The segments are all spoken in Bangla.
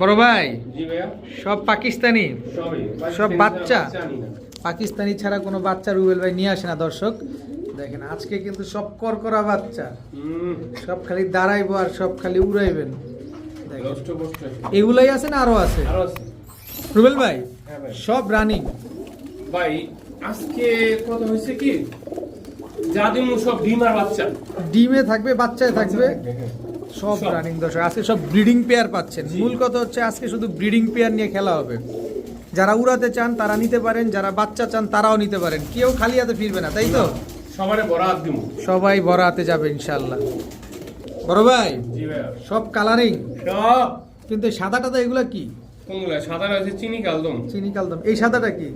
বড় ভাই সব পাকিস্তানি? সব বাচ্চা? পাকিস্তানি ছাড়া কোনো বাচ্চা রুবেল ভাই নিয়ে আসে না দর্শক। দেখেন আজকে কিন্তু সব করকরা বাচ্চা। সব খালি দাঁড়াইবো আর সব খালি উড়াইবেন। এগুলাই আছে না আরও আছে? রুবেল ভাই হ্যাঁ সব রানিং। ভাই আজকে কথা হয়েছে কি? জাদিমু সব ডিম আর বাচ্চা। ডিমে থাকবে। বাচ্চায় থাকবে হ্যাঁ। সব। রানিং দর্শক আজকে সব ব্রিডিং পেয়ার পাচ্ছেন। মূল কথা হচ্ছে আজকে শুধু ব্রিডিং পেয়ার নিয়ে খেলা হবে। যারা উড়াতে চান তারা নিতে পারেন যারা বাচ্চা চান তারাও নিতে পারেন। কেউ খালি হাতে ফিরবে না তাই তো? সবাই বড় হাতে যাবে ইনশাল্লাহ বড় ভাই সব কালারিং সব। কিন্তু সাদাটা তো এগুলা কি? কোনগুলা? সাদা রয়েছে চিনি কালদম। চিনি কালদম। এই সাদাটা কি?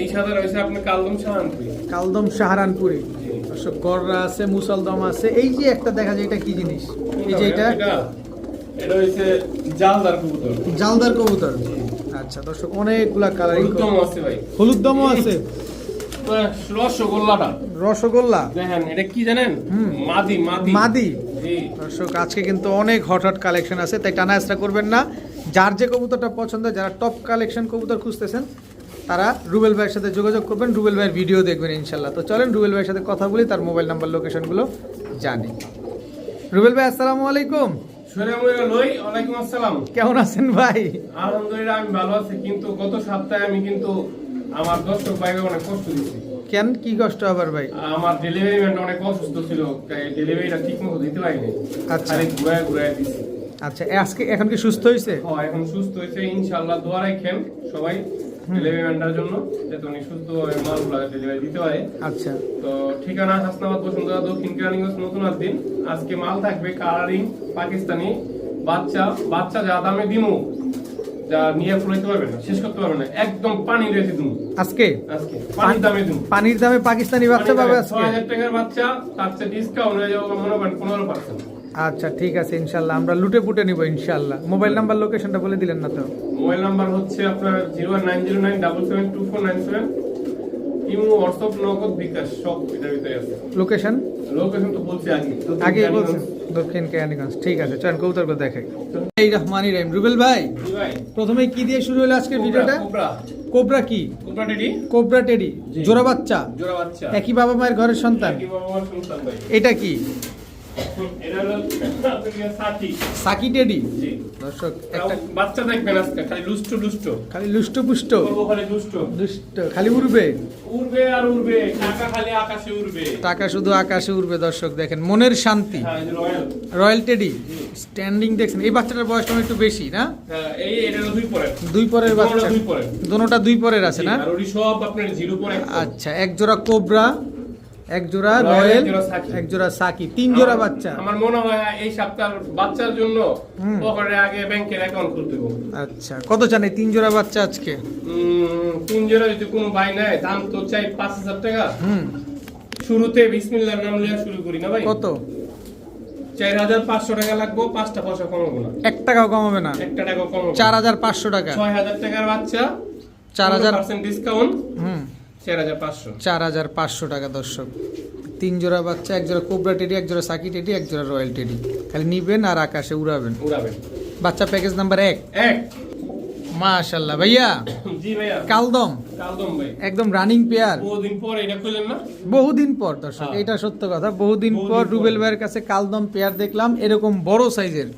এই সাদা রয়েছে কালদম সাহানপুরি। কালদম সাহারানপুরি। গররা আছে মুসলদম আছে এই যে একটা দেখা যায় এটা কি জিনিস? এই যে এটা? এটা হচ্ছে জালদার কবুতর। জালদার কবুতর। আচ্ছা দর্শক অনেকগুলা কালারিং উত্তম আছে ভাই। হলুদ দমও আছে রসগোল্লাটা। রসগোল্লা? দেখেন এটা কি জানেন? হুম। মাদি মাদি। মাদি। দর্শক আজকে কিন্তু অনেক হট হট কালেকশন আছে তাই টানা করবেন না। যার যে কবুতরটা পছন্দ যারা টপ কালেকশন কবুতর খুঁজতেছেন তারা রুবেল ভাইয়ের সাথে যোগাযোগ করবেন রুবেল ভাইয়ের ভিডিও দেখবেন ইনশাল্লাহ। তো চলেন রুবেল ভাইয়ের সাথে কথা বলি তার মোবাইল নাম্বার লোকেশনগুলো জানি। রুবেল ভাই আসসালামু আলাইকুম। কেমন আছেন ভাই? আলহামদুলিল্লাহ আমি ভালো আছি কিন্তু গত সপ্তাহে আমি কিন্তু আমার দর্শক ভাইকে অনেক কষ্ট দিচ্ছি কেন? কি কষ্ট আবার ভাই? আমার ডেলিভারি ম্যান অনেক অসুস্থ ছিল ডেলিভারিটা ঠিক মতো দিতে পারিনি। আচ্ছা। ঘুরায় ঘুরায় দিচ্ছি আচ্ছা আজকে এখন কি সুস্থ হয়েছে হ্যাঁ এখন সুস্থ হয়েছে ইনশাল্লাহ দোয়া রাখেন সবাই। ডেলিভারি ম্যানটার জন্য যাতে উনি সুস্থ মালগুলো ডেলিভারি দিতে পারে। আচ্ছা। তো ঠিকানা হাসনাবাদ বসুন্ধরা দক্ষিণ কেরানীগঞ্জ নতুন দিন আজকে মাল থাকবে কালারিং পাকিস্তানি। বাচ্চা বাচ্চা যা দামে দিমু যা নিয়ে ফুলাইতে পারবে না শেষ করতে পারবে না একদম পানি রেখে দিমু। আজকে? আজকে পানির দামে পানির দামে পাকিস্তানি বাচ্চা পাবে ছয় আজকে? হাজার টাকার বাচ্চা তার চেয়ে ডিসকাউন্ট হয়ে যাবে মনে করেন পনেরো পার্সেন্ট আচ্ছা ঠিক আছে ইনশাল্লাহ। আমরা লুটে পুটে নিব ইনশাল্লাহ। মোবাইল নাম্বার লোকেশনটা বলে দিলেন না তো? মোবাইল নাম্বার হচ্ছে আপনার zero nine zero nine double seven two four nine seven. Imo WhatsApp Nagad bKash সব ভিতরে আছে। লোকেশন? লোকেশন তো বলছি আগে আগে বলছেন দক্ষিণ কেরানীগঞ্জ ঠিক আছে চল কবুতর করে দেখাই। এই রহমানি রাইম রুবেল ভাই প্রথমে কি দিয়ে শুরু হলো আজকের ভিডিওটা? কোবরা। কি? Cobra teddy? কোবরা টেডি জোড়া বাচ্চা? জোড়া বাচ্চা। একই বাবা মায়ের ঘরের সন্তান? একই বাবা মার সন্তান ভাই। এটা কি? এটা হলো সাকি টেডি? দর্শক একটা বাচ্চা দেখবেন আজকে খালি লুষ্ট লুষ্ট। খালি লুষ্ট পুষ্ট? খালি লুষ্ট। দুষ্ট খালি উড়বে? উড়বে আর উড়বে টাকা খালি আকাশে উড়বে। টাকা শুধু আকাশে উড়বে দর্শক দেখেন মনের শান্তি। হ্যাঁ রয়্যাল। টেডি? স্ট্যান্ডিং দেখছেন এই বাচ্চাটার বয়সটা একটু বেশি না? এই এটা দুই পরে দুই পরের বাচ্চা। দুই পরে দোনোটা দুই পরের আছে না? আর সব আপনার জিরো পরে আচ্ছা এক জোড়া কোবরা এক জোড়া রয়্যাল এক জোড়া সাকি। এক তিন জোড়া বাচ্চা। আমার মনে হয় এই সপ্তাহ বাচ্চার জন্য। পকেটে আগে ব্যাংকের অ্যাকাউন্ট খুলতে আচ্ছা কত চান এই তিন জোড়া বাচ্চা আজকে? তিন জোড়া যদি কোনো ভাই নেয় দাম তো চাই পাঁচ হাজার টাকা। হুম। শুরুতে বিসমিল্লার নাম লিয়া শুরু করি না ভাই? কত? চার হাজার পাঁচশো টাকা লাগবো পাঁচটা পয়সা কমাবো না। এক টাকাও কমাবে না। একটা টাকা কমাবো চার হাজার পাঁচশো টাকা। ছয় হাজার টাকার বাচ্চা চার হাজার পার্সেন্ট ডিসকাউন্ট হুম। চার হাজার পাঁচশো। টাকা দর্শক। তিন জোড়া বাচ্চা এক জোড়া কোবরা টেডি এক জোড়া সাকি টেডি এক জোড়া রয়্যাল টেডি। খালি নিবেন আর আকাশে উড়াবেন। উড়াবেন। বাচ্চা প্যাকেজ নাম্বার এক। এক। মাশাল্লাহ ভাইয়া। জি ভাইয়া। কালদম। কালদম ভাই। একদম রানিং পেয়ার। বহুদিন পর এটা খুললেন না? বহুদিন পর দর্শক। এটা সত্য কথা। বহুদিন পর। রুবেল ভাইয়ের কাছে কালদম পেয়ার দেখলাম এরকম বড় সাইজের।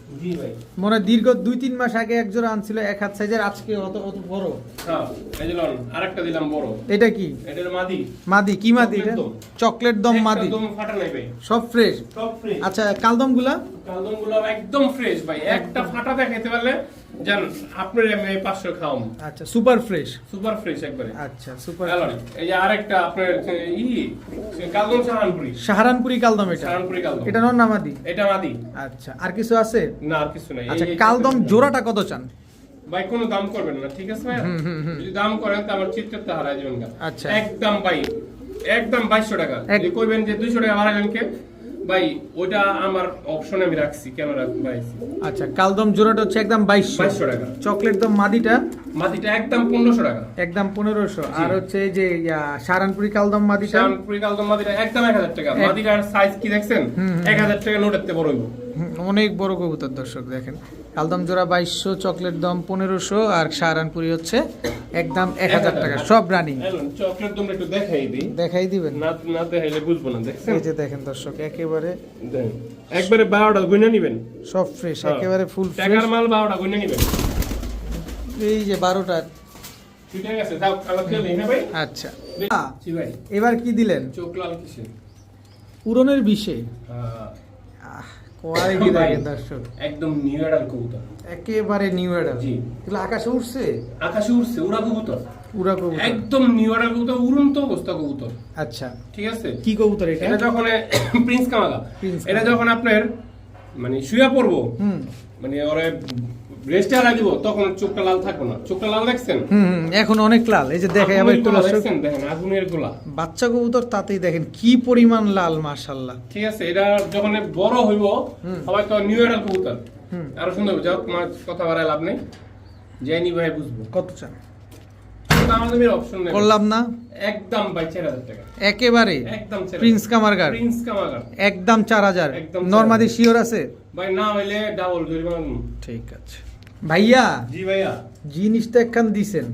মনে দীর্ঘ দুই তিন মাস আগে এক জোড়া আনছিল এক হাত সাইজের আজকে অত অত বড়। হ্যাঁ এই যে লন আরেকটা দিলাম বড়। এটা কি? এটা মাদি। মাদি কি মাদি এটা? চকলেট দম। মাদি। ফাটা নাই ভাই। সব ফ্রেশ সব ফ্রেশ আচ্ছা কালদমগুলা কালদমগুলো একদম ফ্রেশ ভাই। একটা ফাটা দেখাইতে পারলে জান আপনার আমি পাঁচশো খাওয়াম আচ্ছা সুপার ফ্রেশ। সুপার ফ্রেশ একবারে। আচ্ছা সুপার এই যে আরেকটা আপনার ই কালদম সাহারানপুরি কালদম এটা? সাহানপুরি কালদম। এটা নন না মাদি? এটা মাদি। আচ্ছা আর কিছু আছে? না আর কিছু নাই। আচ্ছা কালদম জোড়াটা কত চান? ভাই কোনো দাম করবেন না ঠিক আছে ভাই। যদি দাম করেন তো আমার চিত্রটা হারাই যাবেন আচ্ছা। একদম ভাই একদম বাইশশো টাকা। কইবেন যে দুইশো টাকা বাড়াইলেন কে? ভাই ওটা আমার অপশন আমি রাখছি। কেন রাখব ভাই? আচ্ছা কালদম জোড়াটা হচ্ছে একদম বাইশশো। বাইশশো টাকা। চকলেট দম মাদিটা? মাদিটা একদম পনেরোশো টাকা। একদম পনেরোশো। আর হচ্ছে যে সারানপুরি কালদম মাদিটা? সারানপুরি কালদম মাদিটা একদম এক হাজার টাকা। মাদিটার সাইজ কি দেখছেন। এক হাজার টাকা নোটের বড় হইব। অনেক বড় কবুতর দর্শক দেখেন। কালদম জোড়া বাইশশো চকলেট দম পনেরোশো আর সাহারানপুরি হচ্ছে একদম এক হাজার টাকা। সব রানিং চকলেট তোমরা একটু দেখাই দিই। দেখাই দিবেন? না না দেখাইলে বুঝব না দেখছেন? এই যে দেখেন দর্শক একেবারে একবারে বারোটা গুনে নিবেন। সব ফ্রেশ হ্যাঁ। একেবারে ফুল টাকার ফ্রেশ মাল বারোটা নিবেন। এই যে বারোটা। হ্যাঁ ভাই? আচ্ছা। এবার কি দিলেন? চোখ লাল কিসে পুরনের বিষে। হ্যাঁ, কোয়ালিটি দেখেন দর্শক। একদম নিউ এডাল কবুতর। একেবারে নিউ এডাল জি। এগুলো আকাশে উঠছে আকাশে উঠছে উড়া কবুতর। পুরা কবুতর। একদম নিউ এডাল কবুতর উড়ন্ত অবস্থা কবুতর। আচ্ছা। ঠিক আছে? কি কবুতর এটা? এটা যখন প্রিন্স কামালা। এটা যখন আপনার মানে শুয়া পড়ব মানে ওরে হারা দিব তখন চোখটা লাল থাকবে না। চোখটা লাল দেখছেন? হুম এখন অনেক লাল। এই যে দেখে আবার একটু দেখছেন দেখেন আগুনের গোলা। বাচ্চা কবুতর তাতেই দেখেন কি পরিমাণ লাল মাশাল্লাহ ঠিক আছে এটা যখন বড় হইব সবাই তো নিউ এডাল কবুতর। আরও সুন্দর যাও তোমার কথা বাড়ায় লাভ নেই। যাই ভাই বুঝব। কত চান? করলাম না। একদম টাকা। একেবারে একদম প্রিন্স কামারগার প্রিন্স একদম চার হাজার। একদম নর্মাদি শিওর আছে? ভাই না হইলে ডাবল ঠিক আছে। ভাইয়া? জি ভাইয়া। জিনিসটা একখান দিছেন।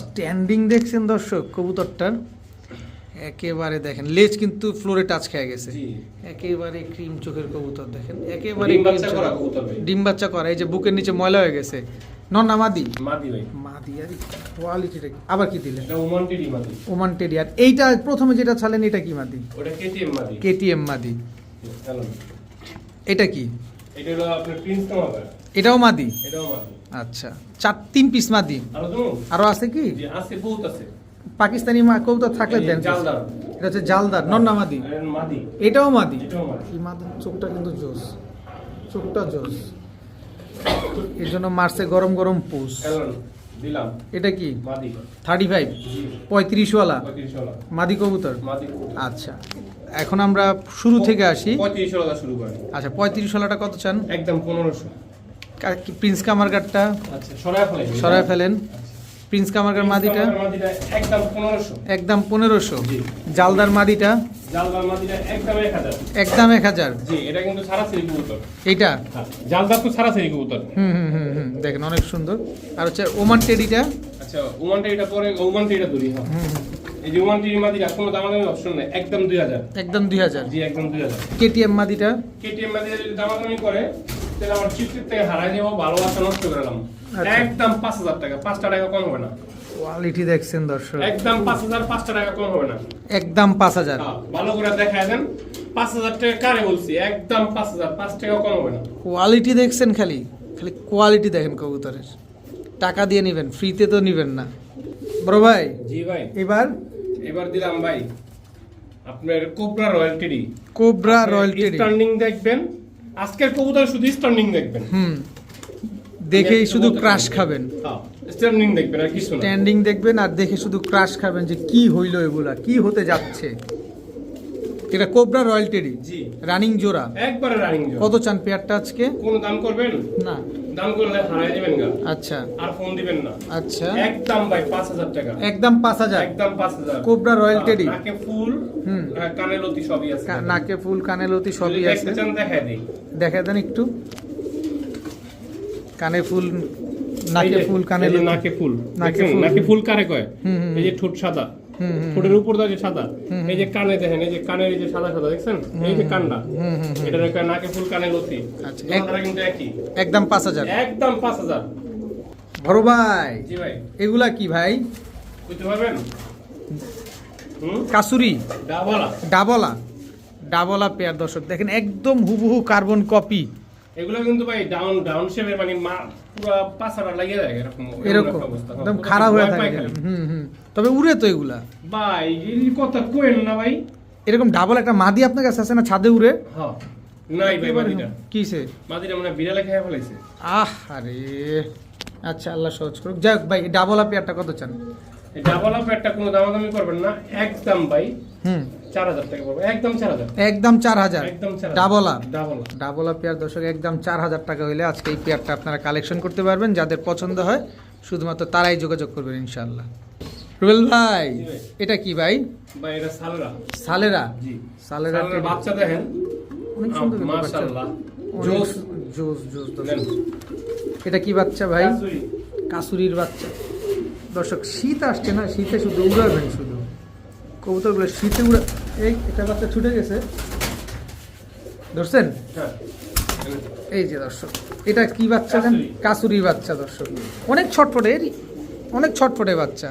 স্ট্যান্ডিং দেখছেন দর্শক কবুতরটার? একেবারে দেখেন লেজ কিন্তু ফ্লোরে টাচ খেয়ে গেছে। একেবারে ক্রিম চোখের কবুতর দেখেন একেবারে ডিম বাচ্চা করা কবুতর ভাই। ডিম বাচ্চা করা এই যে বুকের নিচে ময়লা হয়ে গেছে। নন্না মাদি? মাদি ভাই। মাদি আর কোয়ালিটিটা আবার কি দিলেন? এটা ওমান টিডি মাদি। ওমান টেডি আর এইটা প্রথমে যেটা ছালেন এটা কি মাদি? ওটা কেটিএম মাদি। কেটিএম মাদি। এটা কি? এটা হলো আপনার প্রিন্স কামাগার এটাও মাদি? এটাও মাদি। আচ্ছা। চার তিন পিস মাদি? আরও আছে কি? জি আছে বহুত আছে। পাকিস্তানি মা কবুতর থাকলে দেন জালদার। এটা হচ্ছে জালদার নন্না মাদি। মাদি। এটাও মাদি? এটাও মাদি। এই মাদির চোখটা কিন্তু জোস। চোখটা জোস। এর জন্য মারছে গরম গরম পোষ। দিলাম। এটা কি? মাদি। থার্টি ফাইভ পঁয়ত্রিশওয়ালা? মাদি কবুতর। আচ্ছা। এখন আমরা শুরু থেকে আসি। আচ্ছা পঁয়ত্রিশ শুরু আচ্ছা পঁয়ত্রিশওয়ালাটা কত চান? একদম পনেরোশো। প্রিন্স কামারগারটা আচ্ছা সরায় ফেলেন। প্রিন্স কামারগার মাদিটা? মাদিটা একদম পনেরোশো। একদম পনেরোশো। জালদার মাদিটা? জালদার মাদিটা একদম এক হাজার। একদম এক হাজার। জি এটা কিন্তু সারা কবুতর। এইটা? হ্যাঁ, জালদার তো কবুতর। হুম হুম হুম হুম দেখেন অনেক সুন্দর। আর হচ্ছে ওমান টেডিটা? আচ্ছা ওমানটা এটা পরে ধরি হ্যাঁ। হুম হুম, এই যে ওমান টিভি মাদিটা কোনো দামাদামি অপশন নেই একদম দুই হাজার। একদম দুই হাজার। জি একদম দুই হাজার। কেটিএম মাদিটা? কেটিএম মাদিটা যদি দামাদামি করে তাহলে আমার চিপটির থেকে হারাই যাব ভালোবাসা নষ্ট করে আচ্ছা। একদম পাঁচ হাজার টাকা পাঁচটা টাকা কম হবে না। কোয়ালিটি দেখছেন দর্শক। একদম পাঁচ হাজার পাঁচটা টাকা কম হবে না। একদম পাঁচ হাজার। হ্যাঁ, ভালো করে দেখায় দেন। পাঁচ হাজার টাকা কারে বলছি? একদম পাঁচ হাজার পাঁচ টাকা কম হবে না। কোয়ালিটি দেখছেন খালি? খালি কোয়ালিটি দেখেন কবুতরের। টাকা দিয়ে নেবেন ফ্রিতে তো নেবেন না। বড় ভাই জি ভাই। এবার এবার দিলাম ভাই আপনার cobra royal TD cobra royal TD standing দেখবেন আজকের কবুতর শুধু স্ট্যান্ডিং দেখবেন। হুম দেখেই শুধু ক্রাশ খাবেন। স্ট্যান্ডিং দেখবেন আর কিছু না। স্ট্যান্ডিং দেখবেন আর দেখে শুধু ক্রাশ খাবেন যে কি হইল এগুলা কি হতে যাচ্ছে। এটা কোবরা রয়্যাল টেরি জি। রানিং জোড়া। একবারে রানিং জোড়া। কত চান পেয়ারটা আজকে? কোন দাম করবেন? না। দাম করলে হারাই দিবেন গা। আচ্ছা। আর ফোন দিবেন না। আচ্ছা। একদম ভাই পাঁচ হাজার টাকা। একদম পাঁচ হাজার? একদম পাঁচ হাজার। কোবরা রয়্যাল টেরি নাকে ফুল হুম। হ্যাঁ, কানে লতি সবই আছে। নাকে ফুল কানে লতি সবই আছে। দেখতে চান দেখাই দিই। দেখা দেন একটু। কানে ফুল নাকে ফুল কানে। নাকে ফুল। নাকে ফুল। নাকে ফুল কারে কয়? হুম, হুম, এই যে ঠোঁট সাদা। ঠোঁটের উপর দাও যে সাদা এই যে কানে দেখেন এই যে কানের এই যে সাদা সাদা দেখছেন? এই যে হুম। এটা কয় নাকে ফুল কানে লতি। আচ্ছা, কিন্তু একই। একদম পাঁচ হাজার। একদম পাঁচ হাজার। বড় ভাই। জি ভাই। এগুলা কি ভাই? বুঝতে পারবেন? কাসুরি। ডাবলা। ডাবলা। ডাবলা পেয়ার দর্শক। দেখেন একদম হুবহু কার্বন কপি এগুলো কিন্তু ভাই ডাউন ডাউন শেপের মানে মা পুরো পাছাটা লাগিয়ে যায় এরকম এরকম। একদম খারাপ হয়ে থাকে। হুম হুম। তবে উড়ে তো এগুলা। ভাই এই কথা কোয়েল না ভাই। এরকম ডাবল একটা মাদি আপনার কাছে আছে না ছাদে উড়ে? হ্যাঁ নাই ভাই মাদিটা। কিসে? মাদিটা মানে বিড়ালে খেয়ে ফেলাইছে। আহ আরে। আচ্ছা আল্লাহ সহজ করুক। যাই হোক ভাই ডাবল আপনি একটা কত চান? ডাবল আপ একটা কোনো দামাদামি করবেন না একদম ভাই হুম। চার হাজার টাকা পড়বে একদম চার হাজার। একদম চার হাজার। একদম চার double up double up double up pair দর্শক একদম চার হাজার টাকা হইলে আজকে এই পেয়ারটা আপনারা কালেকশন করতে পারবেন যাদের পছন্দ হয় শুধুমাত্র তারাই যোগাযোগ করবেন ইনশাল্লাহ রুবেল ভাই এটা কি ভাই? ভাই এটা সালরা। সালেরা? জি। সালেরা বাচ্চা দেখেন। অনেক সুন্দর মাশাআল্লাহ। জোস। জোস জোস এটা কি বাচ্চা ভাই? কাসুরির বাচ্চা। দর্শক শীত আসছে না শীতে শুধু উড়াবেন শুধু। কবুতরগুলো শীতে উড়া এই এটা বাচ্চা ছুটে গেছে। ধরছেন? হ্যাঁ। এই যে দর্শক এটা কি বাচ্চা জান কাসুরি। বাচ্চা দর্শক। অনেক ছটফটে অনেক ছটফটে বাচ্চা।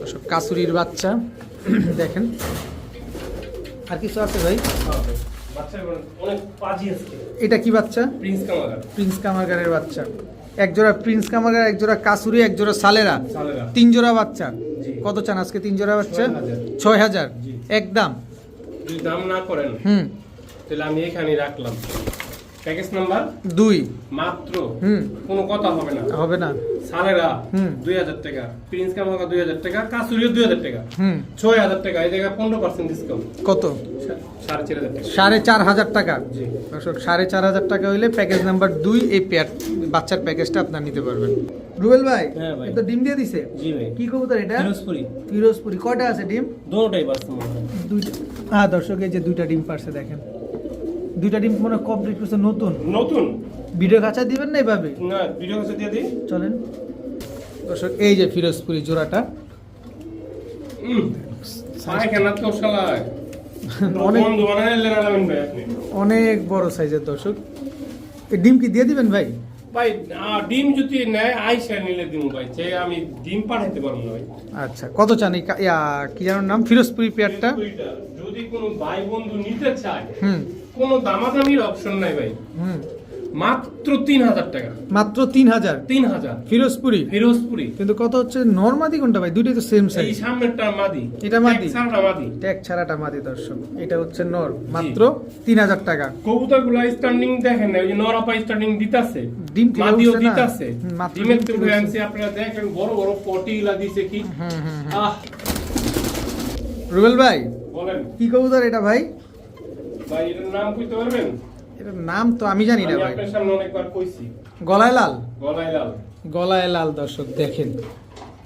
দর্শক কাসুরির বাচ্চা। দেখেন। আর কিছু আছে ভাই? এটা কি বাচ্চা? প্রিন্স কামাগার। প্রিন্স কামারগারের বাচ্চা। এক জোড়া প্রিন্স কামাগার এক জোড়া কাসুরি এক জোড়া সালেরা। তিন জোড়া বাচ্চা। কত চান আজকে তিন জোড়া বাচ্চা ছয় হাজার। একদম দাম। না করেন হুম। তাহলে আমি এখানে রাখলাম। Package number? দুই। মাত্র। হুম। কোনো কথা হবে না। হবে না। সালেরা হুম। দুই হাজার টাকা। প্রিন্স কামাগা দুই হাজার টাকা। কাসুরিও দুই হাজার টাকা। হুম। ছয় হাজার টাকা। এই জায়গায় পনেরো পার্সেন্ট ডিসকাউন্ট কত? সাড়ে চার হাজার টাকা। সাড়ে চার হাজার টাকা। জি। দর্শক সাড়ে চার হাজার টাকা হইলে প্যাকেজ নাম্বার দুই এই পেয়ার বাচ্চার প্যাকেজটা আপনার নিতে পারবেন। রুবেল ভাই হ্যাঁ ভাই। তো ডিম দিয়ে দিছে? কি কবুতর এটা? ফিরোজপুরি। ফিরোজপুরি। কয়টা আছে ডিম? মনে হয়। দুইটা। হ্যাঁ দর্শক এই যে দুইটা ডিম পারছে দেখেন। দুইটা ডিম মনে কমপ্লিট করছে নতুন। নতুন? ভিডিও কাছা দিবেন না এইভাবে না ভিডিও কাছে দিয়ে দিই। চলেন। দর্শক এই যে ফিরোজপুরি জোড়াটা। অনেক বড় সাইজের দর্শক। এই ডিম কি দিয়ে দিবেন ভাই? ভাই ডিম যদি নেয় আইসা নিলে দিন ভাই। যে আমি ডিম পাঠাইতে পারব না ভাই। আচ্ছা কত চান? এই কা- কি জানার নাম? ফিরোজপুরি পেয়ারটা? যদি কোনো ভাই বন্ধু নিতে চায় হুম। কোনো দামাদামির অপশন নাই ভাই। মাত্র তিন হাজার টাকা। মাত্র তিন হাজার তিন হাজার ফিরোজপুরি? ফিরোজপুরি। কিন্তু কত হচ্ছে? নর্মাদি কোনটা ভাই? দুটোই তো সেম এই সাইজ সামনেরটা মাদি। এটা মাদি? সামনেটা মাদি। ট্যাগ ছাড়াটা মাদি দর্শক। এটা হচ্ছে নর। মাত্র তিন হাজার টাকা। কবুতরগুলা স্ট্যান্ডিং দেখেন না ওই যে নরাপা স্ট্যান্ডিং দিতাছে। ডিম মাদিও দিতাছে। ডিমের তো আপনারা দেখেন বড় বড় পটি দিছে কি। আহ। রুবেল ভাই বলেন। কি কবুতর এটা ভাই? ভাই নাম কইতে পারবেন? এটার নাম তো আমি জানি না ভাই। আপনার সামনে অনেকবার কইছি। গলায় লাল? গলায় লাল। গলায় লাল দর্শক দেখেন।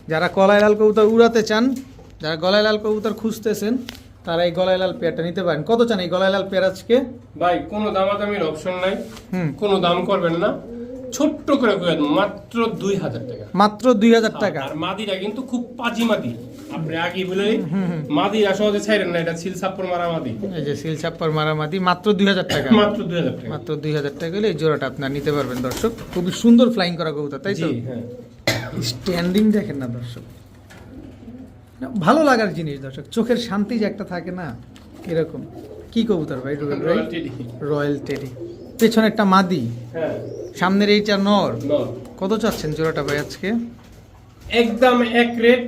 যারা গলায় লাল কবুতর উড়াতে চান যারা গলায় লাল কবুতর খুঁজতেছেন তারা এই গলায় লাল পেয়ারটা নিতে পারেন। কত চান এই গলায় লাল পেয়ার আজকে? ভাই কোনো দামাদামির অপশন নাই। হুম। কোনো দাম করবেন না। ছোট্ট করে মাত্র দুই হাজার টাকা। মাত্র দুই হাজার টাকা। আর মাদিরা কিন্তু খুব পাজি মাদি। আপনি আগে বলে হুম, হুম। সহজে ছাইরেন না এটা ছিল সাপ্পর মারা মাদি এই যে সিল ছাপ্পার মারামাতি মাত্র দুই হাজার টাকা। মাত্র দুই হাজার টাকা। মাত্র দুই হাজার টাকা হলে এই জোড়াটা আপনার নিতে পারবেন দর্শক। খুবই সুন্দর ফ্লাইং করা কবুতর তাই তো? হ্যাঁ। স্ট্যান্ডিং দেখেন না দর্শক। ভালো লাগার জিনিস দর্শক। চোখের শান্তি যে একটা থাকে না এরকম। কি কবুতর ভাই রয়্যাল টেডি। রয়্যাল টেডি পেছনে একটা মাদি। হ্যাঁ। সামনের এইটা নর। নর। কত চাচ্ছেন জোড়াটা ভাই আজকে? একদম এক রেট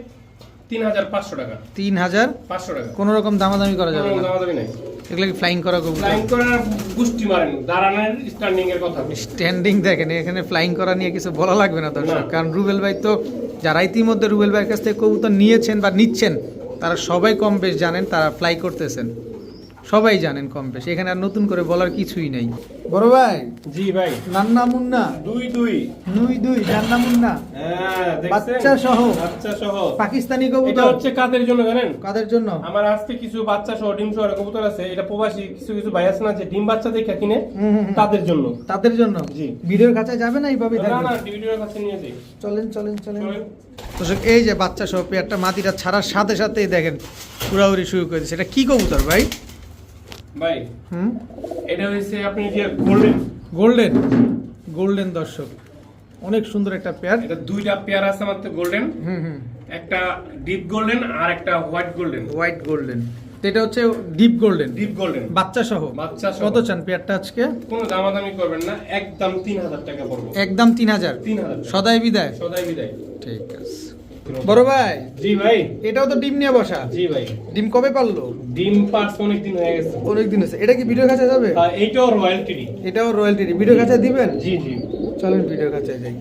তিন হাজার পাঁচশো টাকা। তিন হাজার পাঁচশো টাকা। কোনো রকম দামাদামি করা যাবে না। দামাদামি নাই। এগুলো কি ফ্লাইং করা কবুতর লাইন করার গুষ্টি মারেন। দাঁড়ানোর স্ট্যান্ডিং এর কথা। স্ট্যান্ডিং দেখেন এখানে ফ্লাইং করা নিয়ে কিছু বলা লাগবে না দর্শক। কারণ রুবেল ভাই তো যারা ইতিমধ্যে রুবেল ভাইয়ের কাছ থেকে কবুতর নিয়েছেন বা নিচ্ছেন তারা সবাই কম বেশ জানেন তারা ফ্লাই করতেছেন। সবাই জানেন কম বেশ। এখানে আর নতুন করে বলার কিছুই নাই। বড় ভাই জি ভাই। নান্না মুন্না। দুই দুই। দুই দুই নান্না মুন্না। হ্যাঁ? বাচ্চা সহ। বাচ্চা সহ। পাকিস্তানি কবুতর। এটা হচ্ছে কাদের জন্য জানেন? কাদের জন্য? আমার আজকে কিছু বাচ্চা সহ ডিম সহ কবুতর আছে। এটা প্রবাসী কিছু কিছু ভাই আছে না যে ডিম বাচ্চা দেখে কিনে। তাদের জন্য। তাদের জন্য? জি। ভিডিওর কাছে যাবে না এইভাবে? না না ডিভিডিওর কাছে নিয়ে যাই। চলেন চলেন চলেন। চলেন। দর্শক এই যে বাচ্চা সহ পেয়ারটা মাটিটা ছাড়ার সাথে সাথেই দেখেন উড়াউড়ি শুরু করে দিচ্ছে এটা কি কবুতর ভাই? ভাই হুম? এটা হচ্ছে আপনি যে গোল্ডেন গোল্ডেন গোল্ডেন দর্শক। অনেক সুন্দর একটা পেয়ার এটা দুইটা পেয়ার আছে আমার তো গোল্ডেন হুম হুম। একটা ডিপ গোল্ডেন আর একটা হোয়াইট গোল্ডেন হোয়াইট গোল্ডেন এটা হচ্ছে ডিপ গোল্ডেন ডিপ গোল্ডেন বাচ্চা সহ। বাচ্চা সহ। কত চান পেয়ারটা আজকে? কোনো দামাদামি করবেন না একদম তিন হাজার টাকা পড়ব। একদম তিন হাজার। তিন হাজার টাকা। সদাই বিদায়। সদাই বিদায়। ঠিক আছে। বড় ভাই। জি ভাই। এটাও তো ডিম নিয়ে বসা। জি ভাই। ডিম কবে পারল? ডিম পার্স অনেক দিন হয়ে গেছে। অনেক দিন হয়েছে। এটা কি ভিডিও কাছে যাবে? এটাও এইটাও রয়্যালটি এটাও রয়্যালটি ভিডিও কাছে দিবেন? জি জি। চলেন ভিডিও কাছে যাই।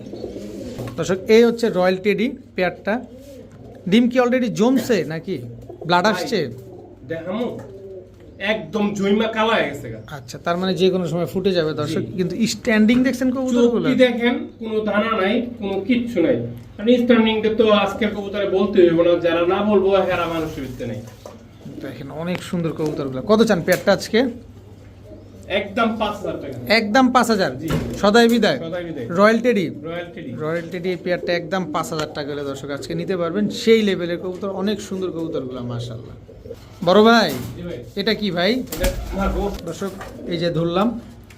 দর্শক এই হচ্ছে রয়্যাল টেডি পেয়ারটা। ডিম কি অলরেডি জমছে নাকি? ব্লাড আসছে? দেখামো। একদম জৈমা কালা হয়ে গেছে আচ্ছা তার মানে যে কোনো সময় ফুটে যাবে দর্শক। কিন্তু স্ট্যান্ডিং দেখছেন কবুতরগুলো? দেখেন কোনো দানা নাই কোনো কিচ্ছু নাই। স্ট্যান্ডিংটা তো আজকের কবুতরে বলতে হইব না যারা না বলব হেরা মানুষের নেই। দেখেন অনেক সুন্দর কবুতরগুলো। কত চান পেয়ারটা আজকে? একদম পাঁচ হাজার টাকা। একদম। সদাই বিদায়। Royal teddy? Royal teddy. Royal teddy পেয়ারটা একদম পাঁচ হাজার টাকা হলে দর্শক আজকে নিতে পারবেন। সেই লেভেলের কবুতর অনেক সুন্দর কবুতরগুলো মাশাল্লাহ বড় ভাই এটা কি ভাই? এটা দর্শক এই যে ধরলাম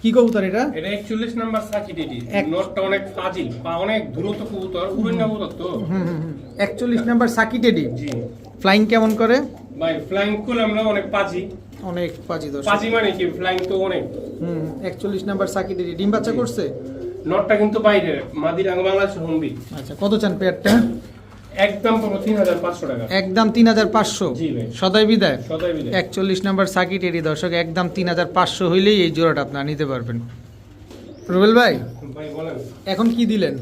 কি কবুতর এটা? এটা 41 নাম্বার সাকি টেডি এক- নটটা অনেক ফাজিল বা অনেক দ্রুত কবুতর উড়ন কবুতর তো। হুম হুম হুম একচল্লিশ নাম্বার সাকি টেডি জি। ফ্লাইং কেমন করে? ভাই ফ্লাইং করলে আমরা অনেক পাজি। অনেক পাজি দর্শক। পাজি মানে কি? ফ্লাইং তো অনেক। হুম একচল্লিশ নাম্বার সাকি টেডি ডিম বাচ্চা করছে? নটটা কিন্তু বাইরে মাদিরাঙ্গ বাংলাদেশ হম্বি আচ্ছা কত চান পেয়ারটা একদম তিন হাজার পাঁচশো টাকা। একদম তিন হাজার পাঁচশো। সদাই বিদায়। সদাই বিদায়। একচল্লিশ নাম্বার সাকিট এরি দর্শক একদম তিন হাজার পাঁচশো হইলেই এই জোড়াটা আপনারা নিতে পারবেন। রুবেল ভাই এখন কি দিলেন?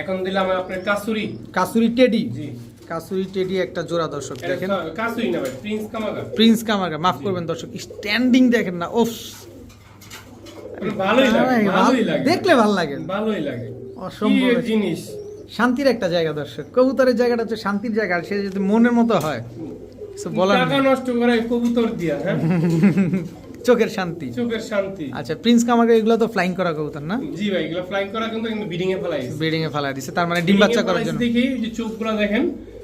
এখন দিলাম আপনার কাসুরি। কাসুরি টেডি? জি। কাসুরি টেডি একটা জোড়া দর্শক দেখেন। কাসুরি না ভাই প্রিন্স কামাগা। প্রিন্স কামারগা মাফ করবেন দর্শক স্ট্যান্ডিং দেখেন না ওফ। ভালোই লাগে ভালোই লাগে। দেখলে ভালো লাগে। ভালোই লাগে। অসম্ভব। জিনিস। শান্তির একটা জায়গা দর্শক। কবুতরের জায়গাটা হচ্ছে শান্তির জায়গা আর সে যদি মনের মতো হয় কিছু বলার টাকা নষ্ট করে কবুতর দিয়া হ্যাঁ? চোখের শান্তি। চোখের শান্তি। আচ্ছা প্রিন্স কামাকে এগুলো তো ফ্লাইং করা কবুতর না? জি ভাই এগুলো ফ্লাইং করা কিন্তু বিডিং এ ফেলাই বিডিং এ ফেলাই দিছে তার মানে ডিম বাচ্চা করার জন্য। দেখি যে চোখগুলো দেখেন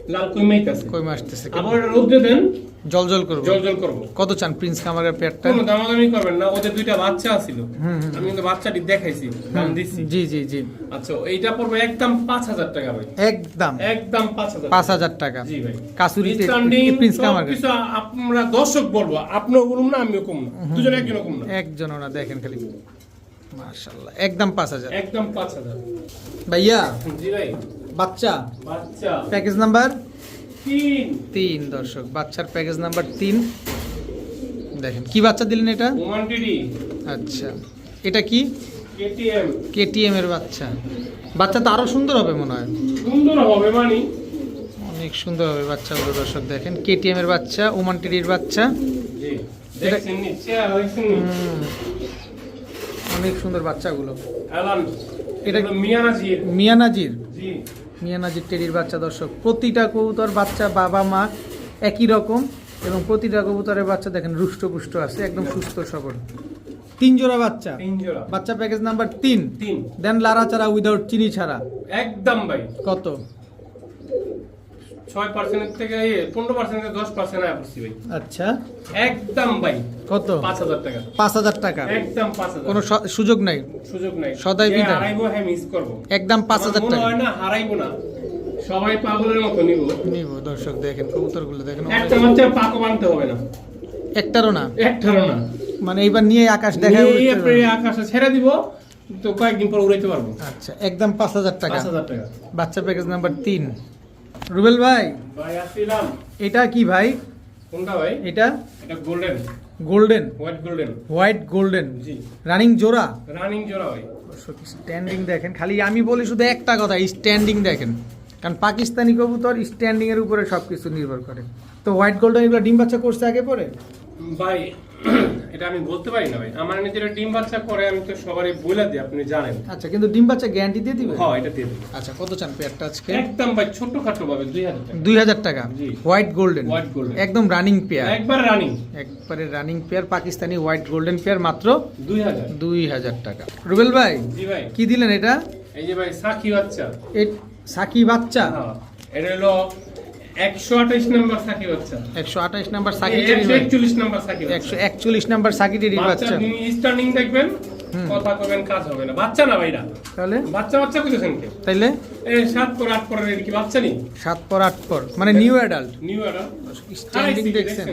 লাল কইমাইত আছে? কই আসতেছে আবার রোদ্রে দেন। জল জল করব। জল জল করব। কত চান প্রিন্স কামারের পেটটা? কোনো দামাদামি করবেন না ওদের দুইটা বাচ্চা হুম। আমি কিন্তু বাচ্চাটি দেখাইছি দাম দিচ্ছি জি জি জি। আচ্ছা এইটা পড়বে একদম পাঁচ হাজার টাকা ভাই। একদম। একদম পাঁচ হাজার পাঁচ হাজার টাকা। জি ভাই। কাসুরিতে প্রিন্স কামার কিছু আমরা দর্শক বলব আপনিও বলুন না আমিও কম না। দুজন একজন কম না। একজন ওনা দেখেন খালি। মাশাল্লাহ একদম পাঁচ হাজার। একদম পাঁচ হাজার। ভাইয়া। জি ভাই। বাচ্চা? প্যাকেজ নাম্বার তিন। দর্শক। বাচ্চার প্যাকেজ নাম্বার তিন। দেখেন কি বাচ্চা দিলেন এটা? আচ্ছা। এটা কি? কেটিএম। এর বাচ্চা। বাচ্চা তো আরও সুন্দর হবে মনে হয়। সুন্দর হবে মানি। অনেক সুন্দর হবে বাচ্চাগুলো দর্শক। দেখেন কেটিএম এর বাচ্চা ওমান টিডির বাচ্চা। অনেক সুন্দর বাচ্চাগুলো। এটা- এটা মিয়ানাজির মিয়ানাজির জি। মিয়ানাজির টেরির বাচ্চা দর্শক। প্রতিটা কবুতর বাচ্চা বাবা মা একই রকম এবং প্রতিটা কবুতরের বাচ্চা দেখেন রুষ্টপুষ্ট আছে একদম সুস্থ সবল। তিন জোড়া বাচ্চা? তিন জোড়া। বাচ্চা প্যাকেজ নাম্বার তিন। তিন। দেন লারা ছাড়া উইদাউট চিনি ছাড়া। একদম ভাই। কত? ছয় পার্সেন্টের থেকে পনেরো পার্সেন্ট দশ পার্সেন্ট আয় পড়ছি ভাই। আচ্ছা। একদম ভাই কত? পাঁচ হাজার টাকা। পাঁচ হাজার টাকা। একদম পাঁচ হাজার। কোনো সুযোগ নাই? সুযোগ নাই। সদাই। হারাইবো হ্যাঁ মিস করব। একদম পাঁচ আমার হাজার টাকা। না হারাইবো না। সবাই পাগলের মতো নিব। নিব দর্শক দেখেন কবুতরগুলো দেখেন। একটা পাকো বানতে হবে না। একটারও না? একটারও না। মানে এইবার নিয়ে আকাশ দেখা আকাশে ছেড়ে দিব তো কয়েকদিন পর উড়াইতে পারব। আচ্ছা একদম পাঁচ হাজার টাকা। পাঁচ হাজার টাকা। বাচ্চা প্যাকেজ নাম্বার তিন। রুবেল ভাই ভাই আসছিলাম। এটা কি ভাই? কোনটা ভাই? এটা? এটা golden. Golden. White golden. White golden. জি। রানিং জোড়া? রানিং জোড়া ভাই। স্ট্যান্ডিং দেখেন খালি আমি বলি শুধু একটা কথা স্ট্যান্ডিং দেখেন। কারণ পাকিস্তানি কবুতর স্ট্যান্ডিং এর উপরে সবকিছু নির্ভর করে। তো হোয়াইট গোল্ডেন এগুলো ডিম বাচ্চা করছে আগে পরে? ভাই এটা আমি বলতে পারি না ভাই। আমার নিজের ডিম বাচ্চা করে আমি তো সবারই বলে দিই আপনি জানেন। আচ্ছা কিন্তু ডিম বাচ্চা গ্যারান্টি দিয়ে দিবে হ্যাঁ এটা দিয়ে দেবো আচ্ছা কত চান পেয়ারটা আজকে? একদম ভাই ছোট্ট খাটো ভাবে দুই হাজার টাকা। White golden White golden। একদম রানিং পেয়ার একবার রানিং একবারে running pair Pakistani white golden pair মাত্র দুই হাজার। দুই হাজার টাকা। রুবেল ভাই জি ভাই। কি দিলেন এটা? এই যে ভাই সাকি বাচ্চা। এই সাকি বাচ্চা? হ্যাঁ এটা হলো একশো আঠাইশ নাম্বার সাকি বাচ্চা একশো আঠাইশ নাম্বার সাকি একশো একচল্লিশ নাম্বার সাকি একশো একচল্লিশ নাম্বার সাকি টেরির বাচ্চা বাচ্চা। স্টার্নিং দেখবেন কথা কবেন কাজ হবে না। বাচ্চা না ভাইরা? তাহলে? বাচ্চা বাচ্চা বুঝেছেন কে? তাইলে? এই সাত পর আট পরের কি বাচ্চা নেই? সাত পর মানে নিউ অ্যাডাল্ট নিউ দেখছেন।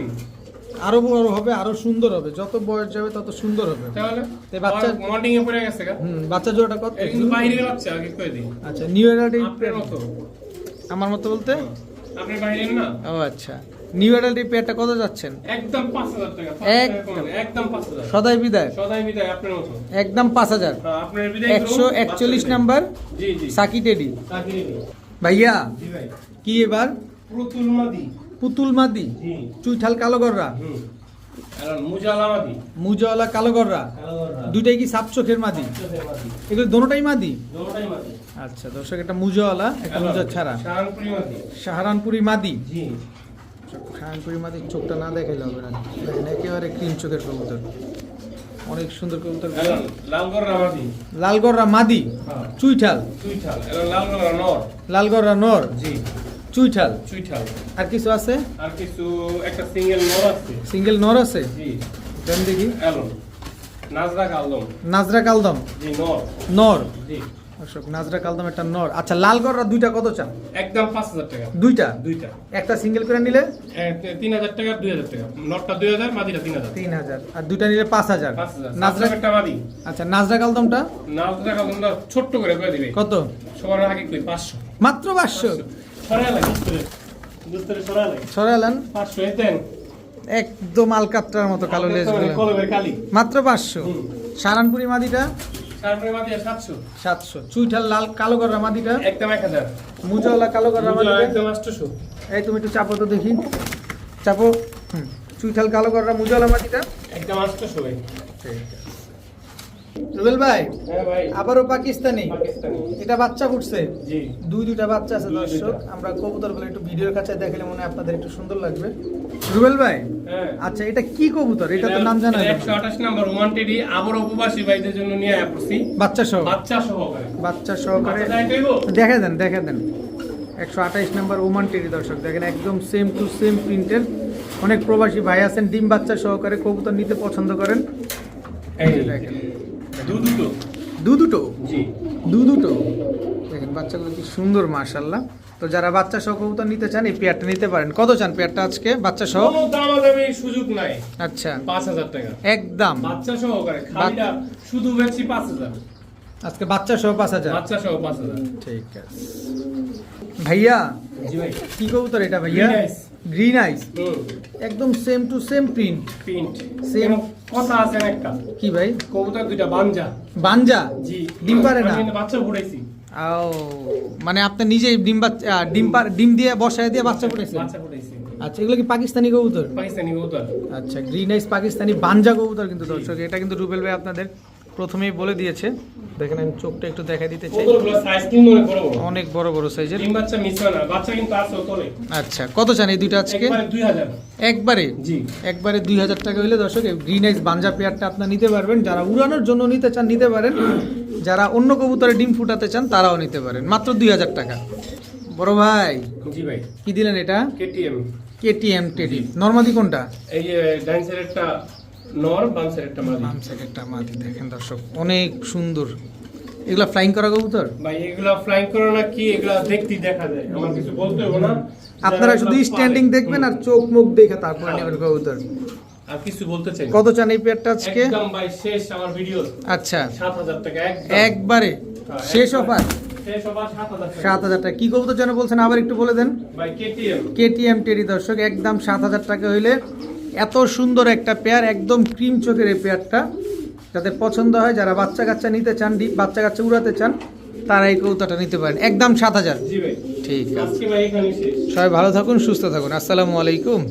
আরও বড় হবে আরও সুন্দর হবে। যত বয়স যাবে তত সুন্দর হবে। তাহলে? বাচ্চা- মর্নিং এ পড়ে গেছে হুম বাচ্চা জোড়াটা কত? কিন্তু বাইরের বাচ্চা আগে কই দিই। আচ্ছা নিউ অ্যাডাল্ট আপনার মতো। আমার মতো বলতে? আপনি বাইরের না ও আচ্ছা। নিউ অ্যাডাল্ট এই পেয়ারটা কত যাচ্ছেন? একদম টাকা। একদম। একদম সদাই বিদায়। সদাই বিদায় আপনার মতো। একদম হ্যাঁ, আপনার বিদায় একশো একচল্লিশ নাম্বার জি জি। সাকি টেডি। ভাইয়া জি ভাই। কি এবার? পুতুল মাদি। পুতুল মাদি। জি। চুইঠাল কালোগররা হুম। মুজাওয়ালা কি সাপ চোখের মাদি? এগুলো দোনোটাই মাদি? আচ্ছা দর্শক একটা মুজাওয়ালা একটা মুজা ছাড়া। সাহারানপুরি মাদি। সাহারানপুরি মাদির চোখটা না দেখাইলে হবে না। একেবারে ক্রিম চোখের কবুতর। অনেক সুন্দর কবুতর। লালগড়রা মাদি। হ্যাঁ। চুইঠাল। লালগড়রা নর? জি। চুইঠাল? চুইঠাল। আর কিছু আছে? আর কিছু একটা সিঙ্গেল নর আছে। সিঙ্গেল নর আছে? জি। দেন দেখি। নাজরা কালদম নাজরা কালদম জি নর। নর? জি। অশোক নাজরা কালদম একটা নর। আচ্ছা দুইটা কত চান? একদম 5000 টাকা। দুইটা? দুইটা। একটা সিঙ্গেল করে নিলে? 3000 টাকা 2000 টাকা। মাদিটা 3000 3000 আর দুইটা নিলে পাঁচ হাজার। নাজরা একটা মাদি আচ্ছা নাজরা কালদমটা নাজরা কালদমটা করে করে দিবে। কত? সবার আগে মাত্র 500 সরালেন একদম আলকাত্রার মতো কালো লেজ কলমের মাত্র পাঁচশো। সারানপুরি মাদিটা? সাতশো। চুইঠাল লাল কালো গররা মাদিটা? একদম এক হাজার। মুজাওয়ালা কালো গররা মাদিটা? একদম আটশোশো। এই তুমি একটু চাপো তো দেখি। চাপো। হুম। চুইঠাল কালো গররা মুজাওয়ালা মাদিটা? একদম আটশোশো ভাই। রুবেল ভাই হ্যাঁ আবারও পাকিস্তানি? এটা বাচ্চা ফুটছে? দুই দুইটা বাচ্চা আছে দর্শক আমরা কবুতরগুলো একটু ভিডিওর কাছে দেখলে মনে আপনাদের একটু সুন্দর লাগবে। রুবেল ভাই হ্যাঁ। আচ্ছা এটা কি কবুতর? এটা তো নাম জানা নাম্বার টেডি আবার উপবাসী ভাইদের জন্য নিয়ে পড়ছি। বাচ্চা সহ। বাচ্চা সহকারে। বাচ্চা সহকারে। দেখে দেন দেখে দেন। একশো আঠাইশ নাম্বার ওমান টেরি দর্শক দেখেন একদম সেম টু সেম প্রিন্টের অনেক প্রবাসী ভাই আছেন ডিম বাচ্চা সহকারে কবুতর নিতে পছন্দ করেন। এই দেখেন। দু দুটো। দু দুটো? জি। দু দুটো? দেখেন বাচ্চাগুলো কি সুন্দর মার্শাল্লাহ তো যারা বাচ্চা সহ কবুতর নিতে চান এই পেয়ারটা নিতে পারেন। কত চান পেয়ারটা আজকে বাচ্চা সহ? সুযোগ নাই। আচ্ছা। পাঁচ হাজার টাকা। একদম। বাচ্চা খালিটা শুধু পাঁচ হাজার। আজকে বাচ্চা সহ পাঁচ হাজার? বাচ্চা সহ পাঁচ হাজার। ঠিক আছে। ভাইয়া জি ভাই। কি কবুতর এটা ভাইয়া। গ্রিন আইস একদম same to same print print Same। কথা আছে একটা। কি ভাই? কবুতর দুইটা বাঞ্জা। বাঞ্জা? জি। ডিম পারে না? বাচ্চা ফুটাইছি আও মানে আপনি নিজেই ডিম বাচ্চা ডিম পার ডিম দিয়ে বসায় দিয়ে বাচ্চা ফুটেছেন বাচ্চা ফুটাইছি আচ্ছা এগুলো কি পাকিস্তানি কবুতর? পাকিস্তানি কবুতর। আচ্ছা গ্রিন আইস পাকিস্তানি বাঞ্জা কবুতর কিন্তু দর্শক এটা কিন্তু রুবেল ভাই আপনাদের প্রথমেই বলে দিয়েছে। দেখেন আমি চোখটা একটু দেখা দিতে চাই। অনেক বড় বড় সাইজের আচ্ছা কত চান এই দুইটা আজকে? একবারে একবারে? জি। একবারে দুই হাজার টাকা হইলে দর্শক গ্রিন আইস বাঞ্জা পেয়ারটা আপনার নিতে পারবেন। যারা উড়ানোর জন্য নিতে চান নিতে পারেন। যারা অন্য কবুতরে ডিম ফুটাতে চান তারাও নিতে পারেন। মাত্র দুই হাজার টাকা। বড় ভাই জি ভাই। কি দিলেন এটা? কেটিএম কেটিএম টেডি নর্মাদি কোনটা? এই যে ডাইন সাইডেরটা নর বাম সাইডেরটা মাদি। বাম সাইড একটা মাদি দেখেন দর্শক অনেক সুন্দর। এগুলা ফ্লাইং করা কবুতর? ভাই এগুলা ফ্লাইং করে না কি এগুলা দেখতে দেখা যায়। আমার কিছু বলতে হবে না। আপনারা শুধু স্ট্যান্ডিং দেখবেন আর চোখ মুখ দেখে তারপরে নেবেন কবুতর। আর কিছু বলতে চাই কত চান এই পেয়ারটা আজকে? একদম ভাই শেষ আমার ভিডিও আচ্ছা। টাকা একবারে। হ্যাঁ, শেষ। অফার সাত হাজার টাকা। কি কবুতর যেন বলছেন আবার একটু বলে দেন। কেটিএম টেরি দর্শক একদম সাত হাজার টাকা হইলে এত সুন্দর একটা পেয়ার একদম ক্রিম চোখের এই পেয়ারটা। যাদের পছন্দ হয় যারা বাচ্চা কাচ্চা নিতে চান ডিপ বাচ্চা কাচ্চা উড়াতে চান তারা এই কৌতাটা নিতে পারেন। একদম সাত হাজার। ঠিক আছে। সবাই ভালো থাকুন সুস্থ থাকুন। আসসালামু আলাইকুম।